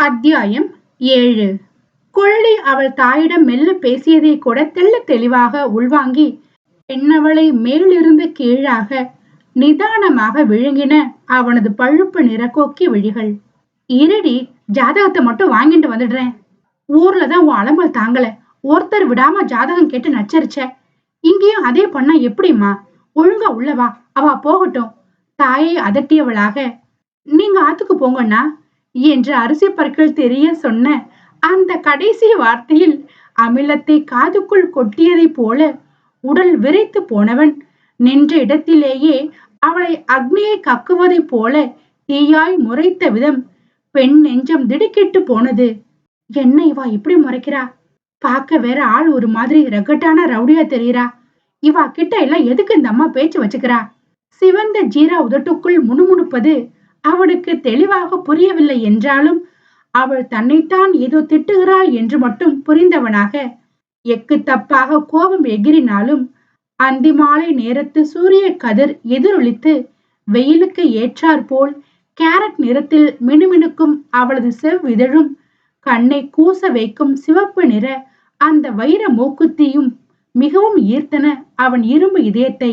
அத்தியாயம் ஏழு. குழலி அவள் தாயிடம் மெல்ல பேசியதை கூட தெள்ள தெளிவாக உள்வாங்கி பெண்ணவளை மேலிருந்து கீழாக நிதானமாக விழுங்கின அவனது பழுப்பு நிற கொக்கி விழிகள். இருடி ஜாதகத்தை மட்டும் வாங்கிட்டு வந்துடுறேன். ஊர்ல தான் உன் அலம்பல் தாங்கல. ஒருத்தர் விடாம ஜாதகம் கேட்டு நச்சரிச்ச. இங்கேயும் அதே பண்ணா எப்படிம்மா? ஒழுங்கா உள்ளவா அவ போகட்டும். தாயை அதட்டியவளாக நீங்க ஆத்துக்கு போங்கண்ணா. என்று அரிசி பற்கள் தெரிய சொன்ன அந்த கடைசி வார்த்தையில் அமிலத்தை காதுக்குள் கொட்டியதைப் போல உடல் விரைத்து போனவன் நின்ற இடத்திலேயே அவளை அக்னியை கக்குவதைப் போல தீயாய் முறைத்த விதம் பெண் நெஞ்சம் திடுக்கிட்டு போனது. என்ன இவா இப்படி முறைக்கிறா? பார்க்க வேற ஆள் ஒரு மாதிரி ரகட்டான ரவுடியா தெரியறா. இவா கிட்ட எல்லாம் எதுக்கு இந்த அம்மா பேச்சு வச்சுக்கிறா? சிவந்த ஜீரா உதட்டுக்குள் முணுமுணுப்பது அவனுக்கு தெளிவாக புரியவில்லை என்றாலும் அவள் தன்னைத்தான் ஏதோ திட்டுகிறாள் என்று மட்டும் புரிந்தவனாக எக்கு தப்பாக கோபம் எகிரினாலும் அந்தி மாலை நேரத்து சூரிய கதிர் எதிரொலித்து வெயிலுக்கு ஏற்றாற் போல் கேரட் நிறத்தில் மினுமினுக்கும் அவளது செவ்விதழும் கண்ணை கூச வைக்கும் சிவப்பு நிற அந்த வைர மூக்குத்தியும் மிகவும் ஈர்த்தன அவன் இரும்பு இதயத்தை.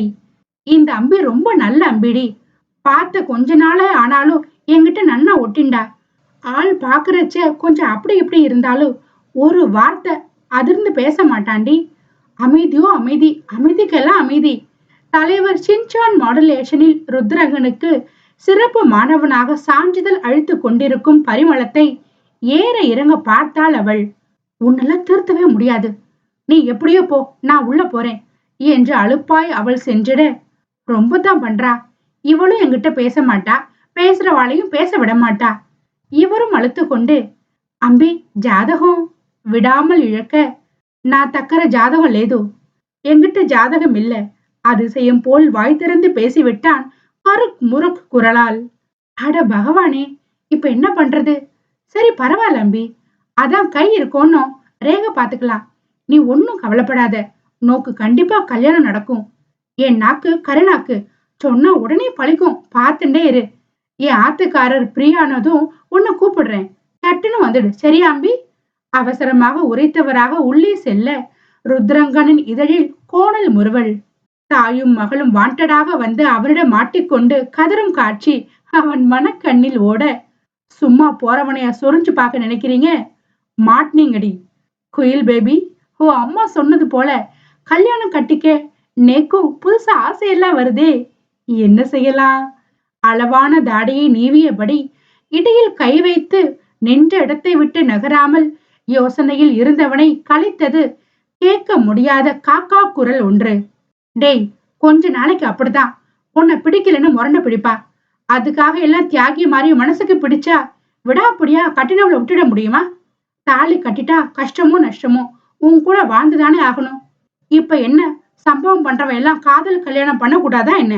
இந்த அம்பி ரொம்ப நல்ல அம்பிடி. பார்த்த கொஞ்ச நாள ஆனாலும் என்கிட்ட நன்னா ஒட்டிண்டா. ஆள் பாக்குறச்ச கொஞ்சம் அப்படி இப்படி இருந்தாலும் ஒரு வார்த்தை அதிர்ந்து பேச மாட்டாண்டி. அமைதியோ அமைதி அமைதிக்கெல்லாம் அமைதி. தலைவர் சின்சான் மாடுலேஷனில் ருத்ரகனுக்கு சிறப்பு மாணவனாக சான்றிதழ் அழித்து கொண்டிருக்கும் பரிமளத்தை ஏற இறங்க பார்த்தாள் அவள். உன்னெல்லாம் திருத்தவே முடியாது. நீ எப்படியோ போ நான் உள்ள போறேன் என்று அழுப்பாய் அவள் சென்றிட ரொம்ப தான் பண்றா. இவளும் என்கிட்ட பேச மாட்டா பேசுறவாளையும் பேச விட மாட்டா இவரும் அழுத்து கொண்டு அம்பி ஜாதகம் விடாமல் இழக்க. நான் தக்கற ஜாதகம் லேது. என்கிட்ட ஜாதகம் இல்ல. அதிசயம் போல் வாய் திறந்து பேசிவிட்டான் கருக் முருக் குரலால். அட பகவானே இப்ப என்ன பண்றது? சரி பரவாயில்ல அம்பி. அதான் கை இருக்கோன்னு ரேக பாத்துக்கலாம். நீ ஒன்னும் கவலைப்படாத. நோக்கு கண்டிப்பா கல்யாணம் நடக்கும். என் நாக்கு கருணாக்கு சொன்னா உடனே பழிக்கும். பார்த்துட்டே இரு. என் ஆத்துக்காரர் பிரியானதும் உன்னை கூப்பிடுறேன். சட்டுன்னு வந்துடு. சரியாம்பி அவசரமாக உரைத்தவராக உள்ளே செல்ல ருத்ரங்கனின் இதழில் கோணல் முறுவல். தாயும் மகளும் வாண்டடாக வந்து அவரிடம் மாட்டிக்கொண்டு கதறும் காட்சி அவன் மனக்கண்ணில் ஓட சும்மா போறவனைய சொரிஞ்சு பார்க்க நினைக்கிறீங்க? மாட்டினீங்கடி குயில் பேபி ஓ அம்மா சொன்னது போல கல்யாணம் கட்டிக்க நேக்கும் புதுசா ஆசையெல்லாம் வருதே. என்ன செய்யலாம்? அளவான தாடையை நீவியபடி இடையில் கை வைத்து நின்ற இடத்தை விட்டு நகராமல் யோசனையில் இருந்தவனை கலைத்தது கேட்க முடியாத காக்கா குரல் ஒன்று. டேய் கொஞ்ச நாளைக்கு அப்படிதான் உன்னை பிடிக்கலன்னு முரண்ட பிடிப்பா. அதுக்காக எல்லாம் தியாகி மாதிரி மனசுக்கு பிடிச்சா விடாப்பிடியா கட்டினவளை விட்டுட முடியுமா? தாலி கட்டிட்டா கஷ்டமோ நஷ்டமோ உன் கூட வாழ்ந்துதானே ஆகணும். இப்ப என்ன? சம்பவம் பண்றவன் எல்லாம் காதல் கல்யாணம் பண்ணக்கூடாதா என்ன?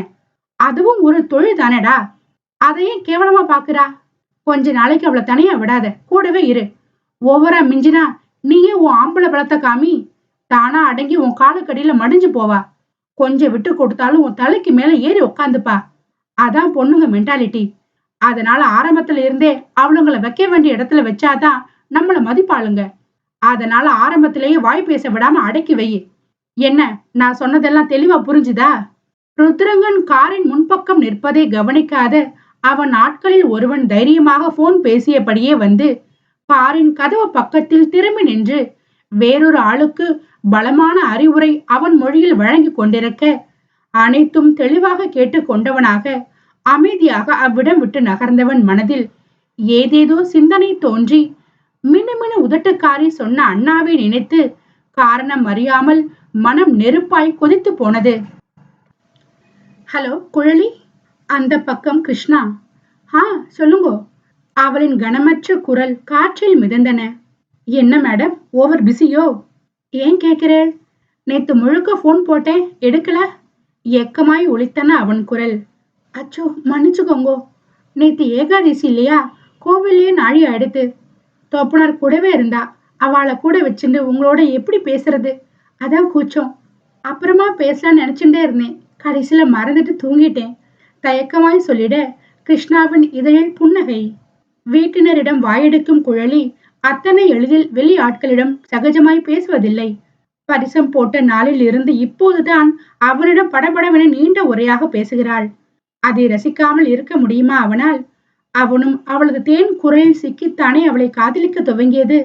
அதுவும் ஒரு தொழில் தானேடா. அதையும் கேவலமா பாக்குறா. கொஞ்ச நாளைக்கு அவளை தனியா விடாத. கூடவே இரு. ஒவ்வொரா மிஞ்சினா நீயே உன் ஆம்பளை பலத்தை காமி. தானா அடங்கி உன் காலுக்கடியில மடிஞ்சு போவா. கொஞ்சம் விட்டு கொடுத்தாலும் உன் தலைக்கு மேல ஏறி உக்காந்துப்பா. அதான் பொண்ணுங்க மென்டாலிட்டி அதனால ஆரம்பத்துல இருந்தே அவளுங்களை வைக்க வேண்டிய இடத்துல வச்சாதான் நம்மள மதிப்பாளுங்க. அதனால ஆரம்பத்திலேயே வாய் பேச விடாம அடக்கி வை. என்ன நான் சொன்னதெல்லாம் தெளிவா புரிஞ்சுதா? ருத்ரங்கன் காரின் முன்பக்கம் நிற்பதை கவனிக்காத அவன் ஆட்களில் ஒருவன் தைரியமாக போன் பேசியபடியே வந்து காரின் கதவு பக்கத்தில் திரும்பி நின்று வேறொரு ஆளுக்கு பலமான அறிவுரை அவன் மொழியில் வழங்கி கொண்டிருக்க அனைத்தும் தெளிவாக கேட்டு கொண்டவனாக அமைதியாக அவ்விடம் விட்டு நகர்ந்தவன் மனதில் ஏதேதோ சிந்தனை தோன்றி மினுமினு உதட்டுக்காரி சொன்ன அண்ணாவை நினைத்து காரணம் அறியாமல் மனம் நெருப்பாய் கொதித்து போனது. ஹலோ குழலி? அந்த பக்கம் கிருஷ்ணா. ஆ சொல்லுங்கோ. அவளின் கனமற்ற குரல் காற்றில் மிதந்தன. என்ன மேடம் ஓவர் பிஸியோ? ஏன் கேட்கிறேள்? நேத்து முழுக்க ஃபோன் போட்டேன் எடுக்கல. எக்கமாய் ஒழித்தன அவன் குரல். அச்சோ மன்னிச்சுக்கோங்கோ. நேத்து ஏகாதசி இல்லையா? கோவிலே நாழி அடுத்து. தோப்பனார் கூடவே இருந்தா அவளை கூட வச்சுட்டு உங்களோட எப்படி பேசுறது? அதான் கூச்சம். அப்புறமா பேசலாம்னு நினைச்சுட்டே இருந்தேன். கடைசியில மறந்துட்டு தூங்கிட்டேன். தயக்கமாய் சொல்லிட கிருஷ்ணாவின் இதழில் புன்னகை. வீட்டினரிடம் வாயெடுக்கும் குழலி அத்தனை எளிதில் வெளி ஆட்களிடம் சகஜமாய் பேசுவதில்லை. பரிசம் போட்ட நாளில் இருந்து இப்போதுதான் அவனிடம் படபடவென நீண்ட உரையாக பேசுகிறாள். அதை ரசிக்காமல் இருக்க முடியுமா அவனால்? அவனும் அவளது தேன் குரலில் சிக்கித்தானே அவளை காதலிக்க துவங்கியது.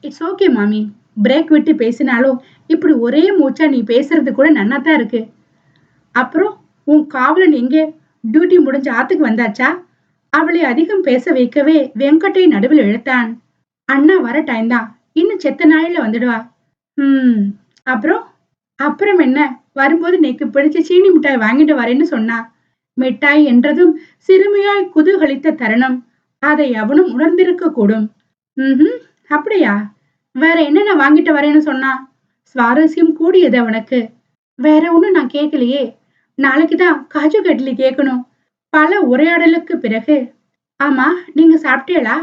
இட்ஸ் ஓகே மாமி. பிரேக் விட்டு பேசினாலோ இப்படி ஒரே மூச்சா நீ பேசுறது கூட நன்னாதான் இருக்கு. அப்புறம் உன் காவலன் எங்கே? டியூட்டி முடிஞ்ச ஆத்துக்கு வந்தாச்சா? அவளை அதிகம் பேச வைக்கவே வெங்கட்டை நடுவில் இழுத்தான். அண்ணா வர டைம் தான். இன்னும் செத்த நாளில் வந்துடுவா. ஹம் அப்புறம்? அப்புறம் என்ன? வரும்போது நேக்கு பிடிச்ச சீனி மிட்டாய் வாங்கிட்டு வரேன்னு சொன்னா. மிட்டாய் என்றதும் சிறுமியாய் குதூகலித்த தருணம். அதை அவனும் உணர்ந்திருக்க கூடும். ம் அப்படியா? வேற என்னென்ன வாங்கிட்டு வரேன்னு சொன்னா? சுவாரஸ்யம் கூடியது அவனுக்கு. வேற ஒண்ணும் நான் கேட்கலையே. நாளைக்குதான் காஜு கட்லி கேட்கணும். பல உரையாடலுக்கு பிறகு ஆமா நீங்க சாப்பிட்டீங்களா?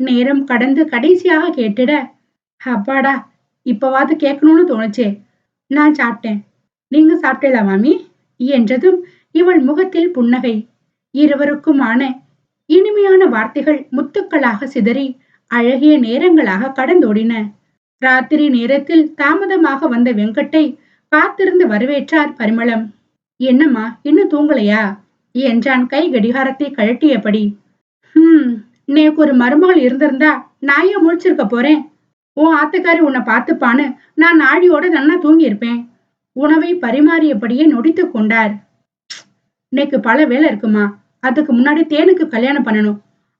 நேரம் கடந்து கடைசியாக கேட்டுட அப்பாடா இப்பவாது கேட்கணும்னு தோணுச்சே. நான் சாப்பிட்டேன். நீங்க சாப்பிட்டீங்களா மாமி? என்றதும் இவள் முகத்தில் புன்னகை. இருவருக்குமான இனிமையான வார்த்தைகள் முத்துக்களாக சிதறி அழகிய நேரங்களாக கடந்தோடின. ராத்திரி நேரத்தில் தாமதமாக வந்த வெங்கட்டை காத்திருந்து வரவேற்றார் பரிமளம். என்னம்மா இன்னும் தூங்கலையா? என்றான் கை கடிகாரத்தை கழட்டியபடி. ஹம் நேக்கு ஒரு மருமகள் இருந்திருந்தா நான் ஏன் முழிச்சிருக்க போறேன். உன் ஆத்துக்காரி உன்னை பார்த்துப்பான்னு நான் நாழியோட நன்னா தூங்கி இருப்பேன் உணவை பரிமாறியபடியே நொடித்து கொண்டார். இன்னைக்கு பல வேலை இருக்குமா? அதுக்கு முன்னாடி தேனுக்கு கல்யாணம் பண்ணணும்.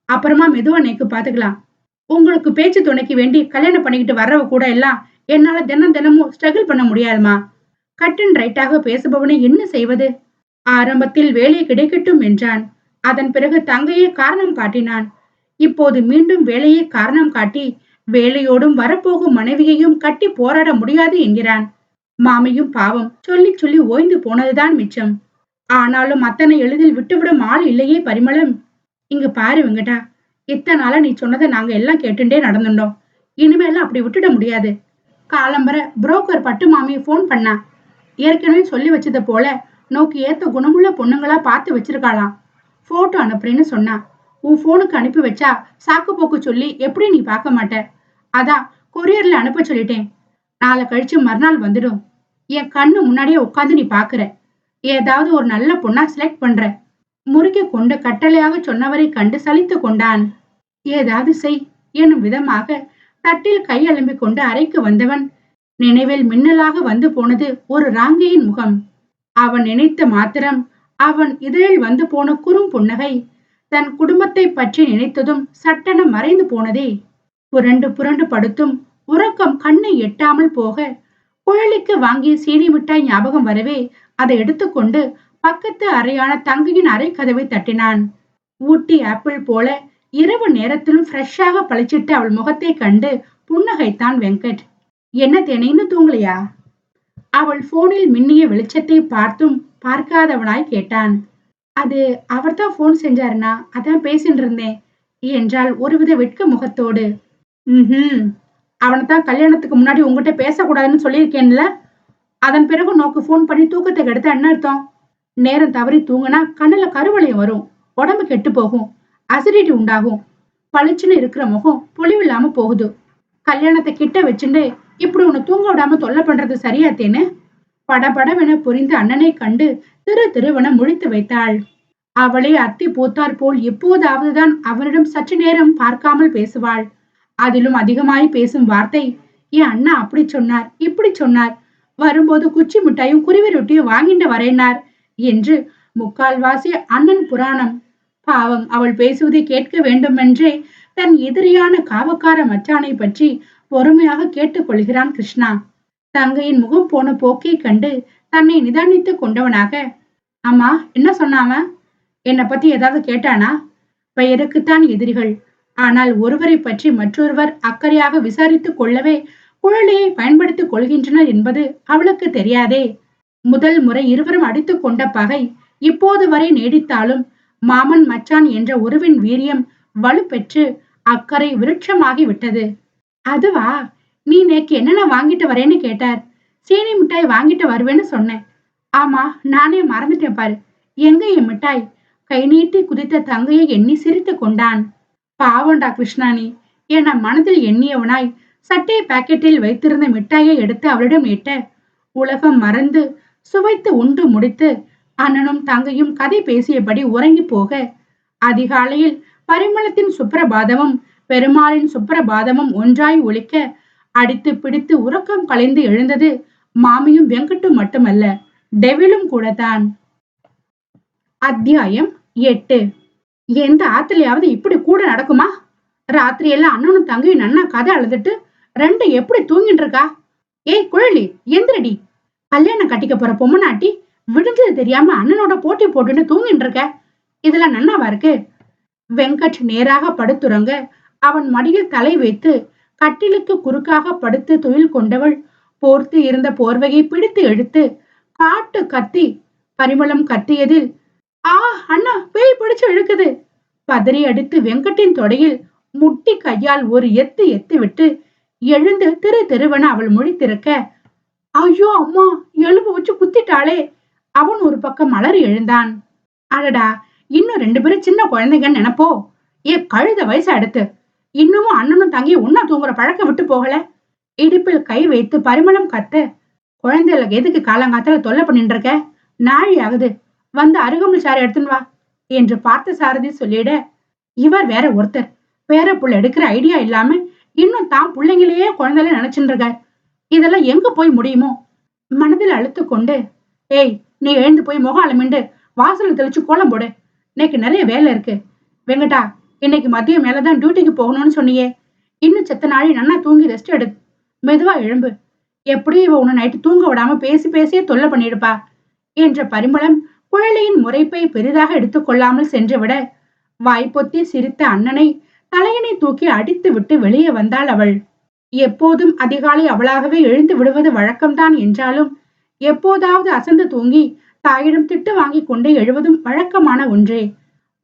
அப்புறமா மெதுவா நேக்கு பாத்துக்கலாம் உங்களுக்கு பேச்சு துணைக்கு வேண்டி கல்யாணம் பண்ணிக்கிட்டு வர்றவ கூட எல்லாம் என்னால தினம் தினமும் ஸ்ட்ரகிள் பண்ண முடியாதுமா? கட் அண்ட் ரைட்டாக பேசுபவனை என்ன செய்வது? ஆரம்பத்தில் வேலை கிடைக்கட்டும் என்றான். அதன் பிறகு தங்கையே காரணம் காட்டினான். இப்போது மீண்டும் வேலையை காரணம் காட்டி வேலையோடும் வரப்போகும் மனைவியையும் கட்டி போராட முடியாது என்கிறான். மாமியும் பாவம் சொல்லி சொல்லி ஓய்ந்து போனதுதான் மிச்சம். ஆனாலும் அத்தனை எளிதில் விட்டுவிடும் ஆள் இல்லையே பரிமளம். இங்க பாரு வெங்கடா இத்தனை நாளா நீ சொன்னதை நாங்க எல்லாம் கேட்டுட்டே நடந்துட்டோம் இனிமேல அப்படி விட்டுட முடியாது. காலம்பர புரோக்கர் பட்டு மாமியை போன் பண்ணா. ஏற்கனவே சொல்லி வச்சதை போல நோக்கி ஏத்த குணமுள்ள பொண்ணுங்களா பார்த்து வச்சிருக்காளாம். போட்டோ அனுப்புறேன்னு சொன்னா உன் போனுக்கு அனுப்பி வச்சா சாக்கு போக்கு சொல்லி எப்படி நீ பார்க்க மாட்ட? அதான் கொரியர்ல அனுப்ப சொல்லிட்டேன். நாளை கழிச்சு மறுநாள் வந்துடும். என் கண்ணு முன்னாடியே உட்காந்து நீ பாக்குற ஏதாவது ஒரு நல்ல பொண்ணா செலக்ட் பண்ற. முறுக்கி கொண்டு கட்டளையாக சொன்னவரை கண்டு சலித்து கொண்டான். ஏதாவது செய் எனும் விதமாக தட்டில் கை அலம்பிக் கொண்டு அறைக்கு வந்தவன் நினைவில் மின்னலாக வந்து போனது ஒரு ராங்கியின் முகம். அவன் நினைத்த மாத்திரம் அவன் இதழில் வந்து போன குறும் புன்னகை தன் குடும்பத்தை பற்றி நினைத்ததும் சட்டென மறைந்து போனதே. புரண்டு புரண்டு படுத்தும் உறக்கம் கண்ணை எட்டாமல் போக குழலிக்கு வாங்கிய சீனி மிட்டாய் ஞாபகம் வரவே அதை எடுத்துக்கொண்டு பக்கத்து அறையான தங்கையின் அறை கதவை தட்டினான். ஊட்டி ஆப்பிள் போல இரவு நேரத்திலும் ஃப்ரெஷ்ஷாக பழிச்சிட்டு அவள் முகத்தை கண்டு புன்னகைத்தான் வெங்கட். என்ன தேனைன்னு தூங்கலையா? அவள் போனில் மின்னிய வெளிச்சத்தை பார்த்தும் பார்க்காதவனாய் கேட்டான். அது அவர்தான் போன் செஞ்சாருனா? அதான் பேசிட்டு இருந்தேன் என்றால் ஒருவித வெட்க முகத்தோடு. ம் அவனை தான் கல்யாணத்துக்கு முன்னாடி உங்ககிட்ட பேசக்கூடாதுன்னு சொல்லியிருக்கேன்ல? அதன் பிறகு நோக்கு ஃபோன் பண்ணி தூக்கத்தை கெடுத்த என்ன அர்த்தம்? நேரம் தவறி தூங்கினா கண்ணுல கருவளையம் வரும். உடம்பு கெட்டு போகும். அசிடிட்டி உண்டாகும். பளிச்சுன்னு இருக்கிற முகம் பொலிவில்லாம போகுது. கல்யாணத்தை கிட்ட வச்சுட்டு இப்படி உன்னை தூங்க விடாம தொல்லை பண்றது சரியாத்தேன்னு படபடவென புரிந்த அண்ணனை கண்டு திரு திருவன முழித்து வைத்தாள். அவளை அத்தி பூத்தார் போல் எப்போதாவதுதான் அவரிடம் சற்று நேரம் பார்க்காமல் பேசுவாள். அதிலும் அதிகமாய் பேசும் வார்த்தை என் அண்ணா அப்படி சொன்னார் இப்படி சொன்னார். வரும்போது குச்சி மிட்டாயும் குருவி ரொட்டியும் வாங்கிட்டு வரேனார் என்று முக்கால்வாசி அண்ணன் புராணம். பாவம் அவள் பேசுவதை கேட்க வேண்டுமென்றே தன் எதிரியான காவக்கார மச்சானை பற்றி பொறுமையாக கேட்டுக்கொள்கிறான் கிருஷ்ணா. தங்கையின் முகம் போன போக்கை கண்டு தன்னை நிதானித்துக் கொண்டவனாக அம்மா என்ன சொன்னாம என்னை பத்தி ஏதாவது கேட்டானா? பெயருக்குத்தான் எதிரிகள். ஆனால் ஒருவரை பற்றி மற்றொருவர் அக்கறையாக விசாரித்துக் கொள்ளவே குழலியை பயன்படுத்திக் கொள்கின்றனர் என்பது அவளுக்கு தெரியாதே. முதல் முறை இருவரும் அடித்துக் கொண்ட பகை இப்போது வரை நீடித்தாலும் மாமன் மச்சான் என்ற உறவின் வீரியம் வலுப்பெற்று அக்கறை விருட்சமாகி விட்டது அதுவா? நீ நேக்கு என்னென்ன வாங்கிட்டு வரேன்னு கேட்டார். சீனி மிட்டாய் வாங்கிட்டு வருவேன்னு சொன்னேன். ஆமா நானே மறந்துட்டேன் பாரு. எங்க என் மிட்டாய்? கை நீட்டி குதித்த தங்கையை எண்ணி சிரித்து கொண்டான். பாவண்டா கிருஷ்ணாணி. என மனதில் எண்ணியவனாய் சட்டை பாக்கெட்டில் வைத்திருந்த மிட்டாயை எடுத்து அவளிடம் எட்ட உலகம் மறந்து சுவைத்து உண்டு முடித்து அண்ணனும் தங்கையும் கதை பேசியபடி உறங்கி போக அதிகாலையில் பரிமளத்தின் சுப்பிரபாதமும் பெருமாளின் சுப்பிரபாதமும் ஒன்றாய் ஒழிக்க அடித்து பிடித்து உறக்கம் கலைந்து எழுந்தது மாமியும் வெங்கட்டும் மட்டுமல்ல டெவிலும் கூடத்தான். அத்தியாயம் எட்டு. எந்த ஆத்திலையாவது இப்படி கூட நடக்குமா? ராத்திரி எல்லாம் அண்ணனும் தங்கையும் நன்னா கதை அழுதுட்டு ரெண்டு எப்படி தூங்கிட்டு இருக்கா? ஏய் குழலி எந்திரடி. கல்யாணம் கட்டிக்க போற பொம்மநாட்டி விடுஞ்சது தெரியாம அண்ணனோட போட்டி போட்டுன்னு தூங்கிட்டு இருக்க. இதெல்லாம் நன்னாவா இருக்கு? வெங்கட் நேராக படுத்துறங்க அவன் மடியில் தலை வைத்து கட்டிலுக்கு குறுக்காக படுத்து துயில் கொண்டவள் போர்த்து இருந்த போர்வையை பிடித்து எடுத்து காட்டு கத்தி பரிமளம் கத்தியதில் ஆ அண்ணா பேய் பிடிச்சு இழுக்குது. பதறி அடித்து வெங்கட்டின் தொடையில் முட்டி கையால் ஒரு எத்து எத்து விட்டு எழுந்து திரு திருவன அவள் மொழி திறக்க ஐயோ அம்மா எலும்பு வச்சு குத்திட்டாளே. அவன் ஒரு பக்கம் மலரி எழுந்தான். அடடா இன்னும் ரெண்டு பேரும் சின்ன குழந்தைங்கன்னு நினைப்போ? ஏ கழுத வயசு அடுத்து. இன்னமும் அண்ணனும் தங்கியும் ஒன்னா தூங்குற பழக்கம் விட்டு போகல. இடுப்பில் கை வைத்து பரிமளம் கத்த குழந்தைல எதுக்கு காலங்காத்தால தொல்லை பண்ணிட்டு இருக்க? நாழி ஆகுது. வந்து அருகம்புல் சாறு எடுத்துன்னு வா என்று பார்த்த சாரதி சொல்லிட இவர் வேற ஒருத்தர். வேற புள்ள எடுக்கிற ஐடியா இல்லாம இன்னும் தான் பிள்ளைங்களையே குழந்தைல நினைச்சுட்டு இருக்கார். இதெல்லாம் எங்க போய் முடியுமோ? மனதில் அழுத்து கொண்டு ஏய் நீ எழுந்து போய் முகம் அலமிண்டு வாசல் தெளிச்சு கோலம் போடு. இன்னைக்கு நிறைய வேலை இருக்கு. வெங்கடா இன்னைக்கு மதியம் மேலதான் டியூட்டிக்கு போகணும்னு சொன்னியே. இன்னும் செத்த நாளி நன்னா தூங்கி ரெஸ்ட் எடு. மெதுவா எழும்பு. எப்படியும் இவ உன்னை நைட்டு தூங்க விடாம பேசி பேசியே தொல்லை பண்ணிடுப்பா? என்ற பரிமளம் குழலியின் முறைப்பை பெரிதாக எடுத்துக்கொள்ளாமல் சென்றுவிட வாய்ப்பொத்தி சிரித்த அண்ணனை தலையணை தூக்கி அடித்து விட்டு வெளியே வந்தாள் அவள். எப்போதும் அதிகாலை அவளாகவே எழுந்து விடுவது வழக்கம்தான் என்றாலும் எப்போதாவது அசந்து தூங்கி தாயிடம் திட்டு வாங்கி கொண்டு எழுவதும் வழக்கமான ஒன்றே.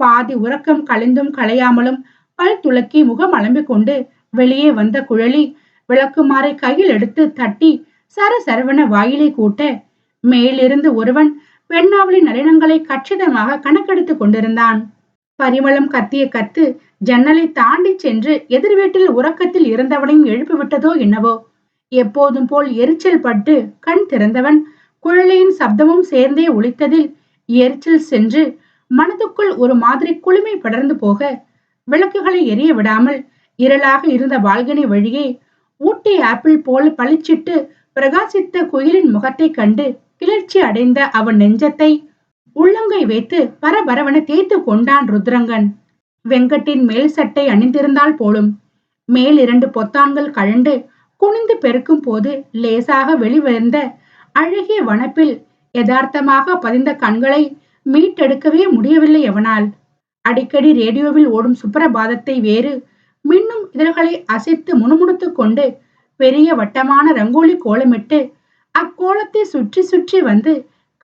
பாதி உறக்கம் கலைந்தும் களையாமலும் பல் துளக்கி முகம் அலம்பிக் கொண்டு வெளியே வந்த குழலி விளக்குமாறை கையில் எடுத்து தட்டி சர சரவண வாயிலை கூட்ட மேலிருந்து ஒருவன் பெண்ணாவளின் நளினங்களை கச்சிதமாக கணக்கெடுத்துக் கொண்டிருந்தான். பரிமளம் கத்திய கத்து ஜன்னலை தாண்டி சென்று எதிர் வீட்டில் உறக்கத்தில் இருந்தவனையும் எழுப்பிவிட்டதோ என்னவோ? எப்போதும் போல் எரிச்சல் பட்டு கண் திறந்தவன் குழலியின் சப்தமும் சேர்ந்தே ஒழித்ததில் எரிச்சல் சென்று மனதுக்குள் ஒரு மாதிரி குளுமை படர்ந்து போக விளக்குகளை எரிய விடாமல் இருளாக இருந்த பால்கனி வழியே ஊட்டி ஆப்பிள் போல் பளிச்சிட்டு பிரகாசித்த குயிலின் முகத்தை கண்டு கிளர்ச்சி அடைந்த அவன் நெஞ்சத்தை உள்ளங்கை வைத்து பரபரவன தேய்த்து கொண்டான் ருத்ரங்கன். வெங்கட்டின் மேல் சட்டை அணிந்திருந்தால் போலும் மேல் இரண்டு பொத்தான்கள் கழண்டு குனிந்து பெருக்கும் போது லேசாக வெளிவந்த அழகிய வனப்பில் யதார்த்தமாக பதிந்த கண்களை மீட்டெடுக்கவே முடியவில்லை அவனால். அடிக்கடி ரேடியோவில் ஓடும் சுப்பிரபாதத்தை வேறு மின்னும் இதழ்களை அசைத்து முணுமுணுத்துக் கொண்டு பெரிய வட்டமான ரங்கோலி கோலமிட்டு அக்கோலத்தை சுற்றி சுற்றி வந்து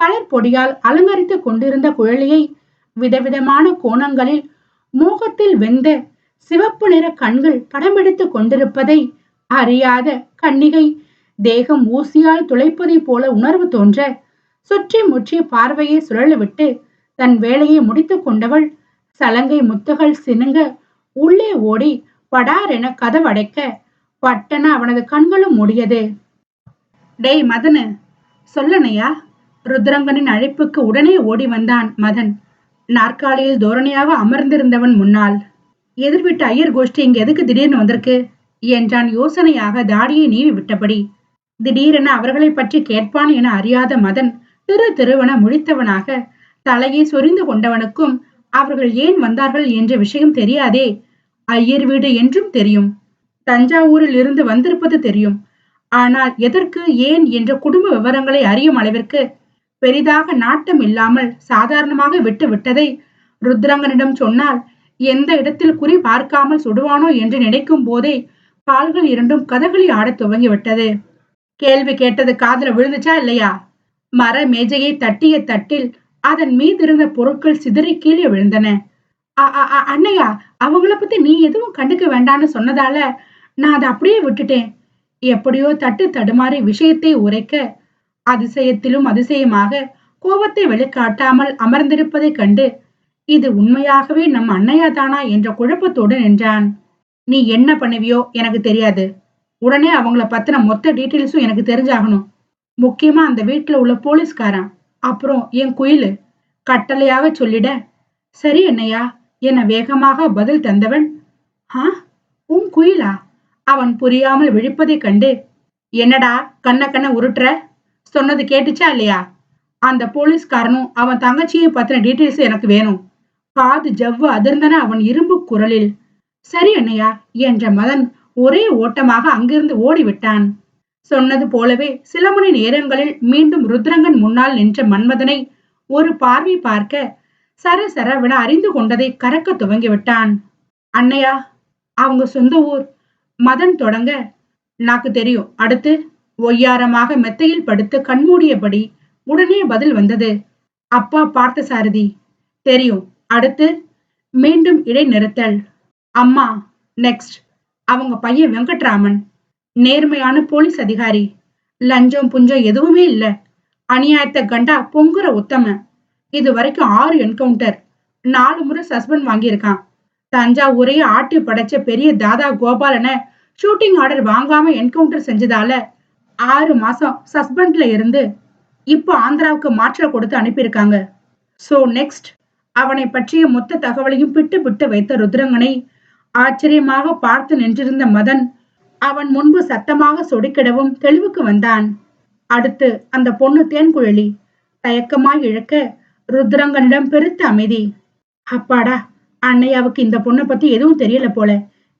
கலர் பொடியால் அலங்கரித்துக் கொண்டிருந்த குழலியை விதவிதமான கோணங்களில் மோகத்தில் வெந்த சிவப்பு நிற கண்கள் படமெடுத்துக் கொண்டிருப்பதை அறியாத கன்னிகை தேகம் ஊசியால் துளைப்பதை போல உணர்வு தோன்ற சுற்றி முற்றி பார்வையை சுழலவிட்டு தன் வேலையை முடித்துக் கொண்டவள் சலங்கை முத்துகள் சினுங்க உள்ளே ஓடி படாரென கதவடைக்க பட்டன அவனது கண்களும் மூடியது. டேய் மதனு சொல்லனையா ருத்ரங்கனின் அழைப்புக்கு உடனே ஓடி வந்தான் மதன். நாற்காலியில் தோரணையாக அமர்ந்திருந்தவன் முன்னால். எதிர்விட்ட ஐயர் கோஷ்டி இங்க எதுக்கு திடீர்னு வந்திருக்கு? என்றான் யோசனையாக தாடியை நீவி விட்டபடி. திடீரென அவர்களை பற்றி கேட்பான் என அறியாத மதன் திரு திருவன முழித்தவனாக தலையை சொரிந்து கொண்டவனுக்கும் அவர்கள் ஏன் வந்தார்கள் என்ற விஷயம் தெரியாதே. ஐயர் வீடு என்றும் தெரியும். தஞ்சாவூரில் இருந்து வந்திருப்பது தெரியும். ஆனால் எதற்கு ஏன் என்ற குடும்ப விவரங்களை அறியும் அளவிற்கு பெரிதாக நாட்டம் இல்லாமல் சாதாரணமாக விட்டு விட்டதை ருத்ரங்கனிடம் சொன்னால் எந்த இடத்தில் குறி பார்க்காமல் சுடுவானோ என்று நினைக்கும் போதே கால்கள் இரண்டும் கதகளி ஆடத் துவங்கிவிட்டது. கேள்வி கேட்டது காதல விழுந்துச்சா இல்லையா? மர மேஜையை தட்டிய தட்டில் அதன் மீதிருந்த பொருட்கள் சிதறி கீழே விழுந்தன. அண்ணையா அவங்கள பத்தி நீ எதுவும் கண்டுக்க வேண்டான்னு சொன்னதால நான் அதை அப்படியே விட்டுட்டேன். எப்படியோ தட்டு தடுமாறி விஷயத்தை உரைக்க அதிசயத்திலும் அதிசயமாக கோபத்தை வெளிக்காட்டாமல் அமர்ந்திருப்பதைக் கண்டு இது உண்மையாகவே நம் அண்ணையா தானா? என்ற குழப்பத்தோடு நின்றான். நீ என்ன பண்ணுவியோ எனக்கு தெரியாது. உடனே அவங்கள பத்தின மொத்த டீட்டெயில்ஸும் எனக்கு தெரிஞ்சாகணும். முக்கியமா அந்த வீட்டுல உள்ள போலீஸ்காரன். அப்புறம் என் குயிலு. கட்டளையாக சொல்லிட சரி என்னையா என வேகமாக பதில் தந்தவன். ஆ? உன் குயிலா? அவன் புரியாமல் விழிப்பதைக் கண்டு என்னடா கண்ண கண்ண உருட்டுற? சொன்னது கேட்டுச்சா இல்லையா? அந்த போலீஸ்காரனும் அவன் தங்கச்சியை பத்தின டீட்டெயில்ஸ் எனக்கு வேணும். காது ஜவ்வு அதிர்ந்தன அவன் இரும்பு குரலில் சரி அண்ணையா என்ற மதன் ஒரே ஓட்டமாக அங்கிருந்து ஓடிவிட்டான். சொன்னது போலவே சில மணி நேரங்களில் மீண்டும் ருத்ரங்கன் முன்னால் நின்ற மன்மதனை ஒரு பார்வை பார்க்க சர சரவென அறிந்து கொண்டதை கறக்க துவங்கிவிட்டான் அண்ணையா அவங்க சொந்த ஊர். மதன் தொடங்க. நாக்கு தெரியும். அடுத்து ஒய்யாரமாக மெத்தையில் படுத்து கண்மூடியபடி உடனே பதில் வந்தது. அப்பா பார்த்த சாரதி தெரியும். அடுத்து மீண்டும் இடைநிறுத்தல். அம்மா நெக்ஸ்ட் அவங்க பையன் வெங்கட்ராமன். நேர்மையான போலீஸ் அதிகாரி. லஞ்சம் புஞ்சம் எதுவுமே இல்ல. அநியாயத்தை கண்டா பொங்குற உத்தம. இது வரைக்கும் ஆறு என்கவுண்டர் நாலு முறை சஸ்பெண்ட் வாங்கியிருக்கான். தஞ்சாவூரையே ஆட்டி படைச்ச பெரிய தாதா கோபாலனை ஷூட்டிங் ஆர்டர் வாங்காம என்கவுண்டர் செஞ்சதால ஆறு மாசம் சஸ்பெண்ட்ல இருந்து இப்போ ஆந்திராவுக்கு மாற்றல் கொடுத்து அனுப்பியிருக்காங்க. சோ நெக்ஸ்ட் அவனை பற்றிய மொத்த தகவலையும் பிட்டு பிட்டு வைத்த ருத்ரங்கனை ஆச்சரியமாக பார்த்து நின்றிருந்த மதன் அவன் முன்பு சத்தமாக சொடுக்கிடவும் தெளிவுக்கு வந்தான். அடுத்து அந்த பொண்ணு தேன்குழலி. தயக்கமாய் இழக்க ருத்ரங்கனிடம் பெருத்த அமைதி. அப்பாடா அன்னையாவுக்கு இந்த பொண்ணை பத்தி எதுவும் தெரியல போல.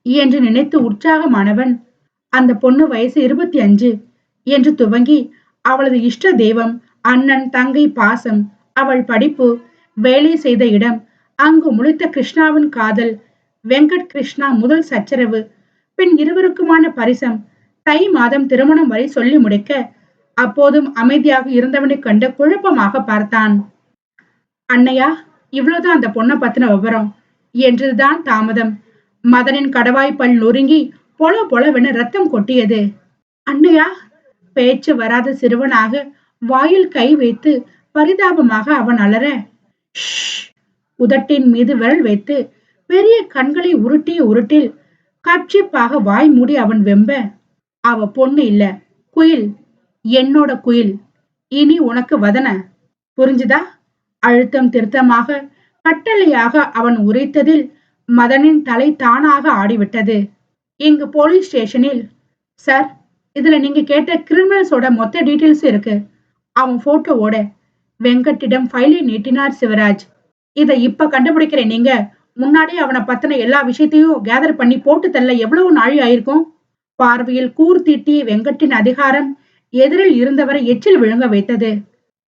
என்று நினைத்து உற்சாகமானவன் அந்த பொண்ணு வயசு இருபத்தி அஞ்சு என்று துவங்கி அவளது இஷ்ட தெய்வம் அண்ணன் தங்கை பாசம் அவள் படிப்பு வேலை செய்த இடம் அங்கு முழித்த கிருஷ்ணாவின் காதல் வெங்கட் கிருஷ்ணா முதல் சச்சரவு பின் இருவருக்குமான பரிசம் தை மாதம் திருமணம் வரை சொல்லி முடிக்க அப்போதும் அமைதியாக இருந்தவனை கண்டு குழப்பமாக பார்த்தான். அன்னையா இவ்வளவுதான் அந்த பொண்ணை பத்தின விவரம் என்றுதான் தாமதம். மதனின் கடவாய் பல் நொறுங்கி பொல பொலவென ரத்தம் கொட்டியது. அன்னையா பேச்சு வராத சிறுவனாக வாயில் கை வைத்து பரிதாபமாக அவன் அலற. உதட்டின் மீது விரல் வைத்து பெரிய கண்களை உருட்டிய உருட்டில் கட்சிப்பாக வாய் மூடி அவன் வெம்ப அவ பொண்ணு இல்ல குயில் என்னோட குயில் இனி உனக்கு வதன. புரிஞ்சுதா? அழுத்தம் திருத்தமாக கட்டளையாக அவன் உரைத்ததில் மதனின் தலை தானாக ஆடிவிட்டது. இங்கு போலீஸ் ஸ்டேஷனில் சார் இதுல நீங்க கேட்ட கிரிமினல்ஸோட மொத்த டீட்டெயில்ஸ் இருக்கு. அவன் போட்டோவோட வெங்கட்டிடம் ஃபைலை நீட்டினார் சிவராஜ். இதை இப்ப கண்டுபிடிக்கிறேன் நீங்க. முன்னாடி அவனை பத்தின எல்லா விஷயத்தையும் கேதர் பண்ணி போட்டு தள்ள எவ்வளவு நாழி ஆயிருக்கும்? பார்வையில் கூர் வெங்கட்டின் அதிகாரம் எதிரில் இருந்தவரை எச்சில் விழுங்க வைத்தது.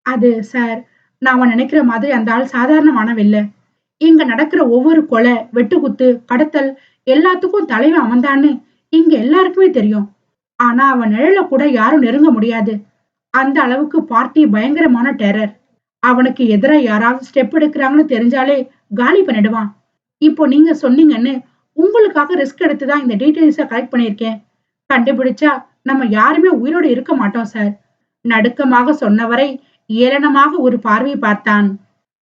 அது சார் நாம நினைக்கிற மாதிரி அந்த ஆள் சாதாரணமானவில்லை. இங்க நடக்கிற ஒவ்வொரு கொலை வெட்டுக்குத்து கடத்தல் எல்லாத்துக்கும் தலைவன் அவன்தான்னு இங்க எல்லாருக்குமே தெரியும். ஆனா அவன் நிழல கூட யாரும் நெருங்க முடியாது. அந்த அளவுக்கு பார்ட்டி பயங்கரமான டெரர் அவனுக்கு எதிராக யாராவது ஸ்டெப் எடுக்கிறாங்கன்னு தெரிஞ்சாலே காலி பண்ணிடுவான். இப்போ நீங்க சொன்னீங்கன்னு உங்களுக்காக ரிஸ்க் எடுத்துதான் இந்த டீடெயில்ஸ கலெக்ட் பண்ணியிருக்கேன். கண்டுபிடிச்சா நம்ம யாருமே உயிரோடு இருக்க மாட்டோம் சார் நடுக்கமாக சொன்னவரை ஏளனமாக ஒரு பார்வை பார்த்தான்.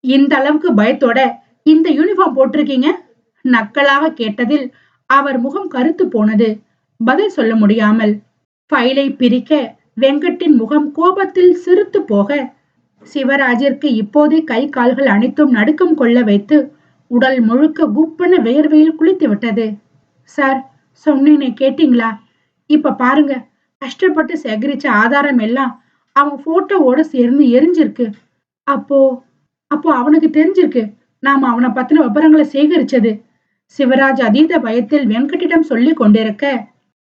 இந்த அளவுக்கு பயத்தோட இந்த யூனிஃபார்ம் போட்டிருக்கீங்க? நக்கலாக கேட்டதில் அவர் முகம் கருத்து போனது. பதில் சொல்ல முடியாமல் ஃபைலை பிரிக்க வெங்கட்டின் முகம் கோபத்தில் சிரித்து போக சிவராஜிற்கு இப்போதே கை கால்கள் அனைத்தும் நடுக்கம் கொள்ள வைத்து உடல் முழுக்க குப்பன வேர்வையில் குளித்து விட்டது. சார் சொன்னேனே கேட்டீங்களா? இப்ப பாருங்க. கஷ்டப்பட்டு சேகரிச்ச ஆதாரம் எல்லாம் அவன் போட்டோவோட சேர்ந்து எரிஞ்சிருக்கு. அப்போ அப்போ அவனுக்கு தெரிஞ்சிருக்கு. நாம அவனை பத்தின விபரங்களை சேகரிச்சது. சிவராஜ் அதீத பயத்தில் வெங்கட்டிடம் சொல்லி கொண்டிருக்க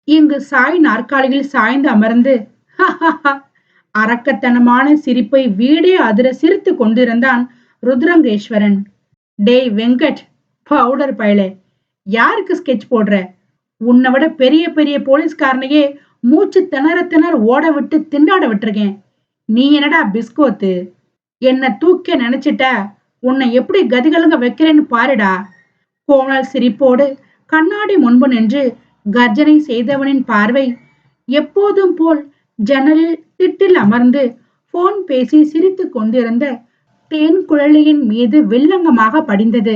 இங்கு சாய் நாற்காலியில் சாய்ந்து அமர்ந்து அரக்கத்தனமான சிரிப்பை வீடே அதிர சிரித்து கொண்டிருந்தான் ருத்ரங்கேஸ்வரன். டேய் வெங்கட் பவுடர் பயலே. யாருக்கு ஸ்கெட்ச் போடுற? உன்னை விட பெரிய பெரிய போலீஸ்காரனையே மூச்சு திணற திணற ஓட விட்டு திண்டாட விட்டுருக்கேன். நீ என்னடா பிஸ்கோத்து? என்னை தூக்க நினைச்சிட்ட. உன்னை எப்படி கதிகலங்க வைக்கிறேன்னு பாருடா. கோணல் சிரிப்போடு கண்ணாடி முன்பு நின்று கர்ஜனை செய்தவனின் பார்வை எப்போதும் போல் ஜன்னலில் திட்டில் அமர்ந்து போன் பேசி சிரித்து கொண்டிருந்த தேன் குழலியின் மீது வில்லங்கமாக படிந்தது.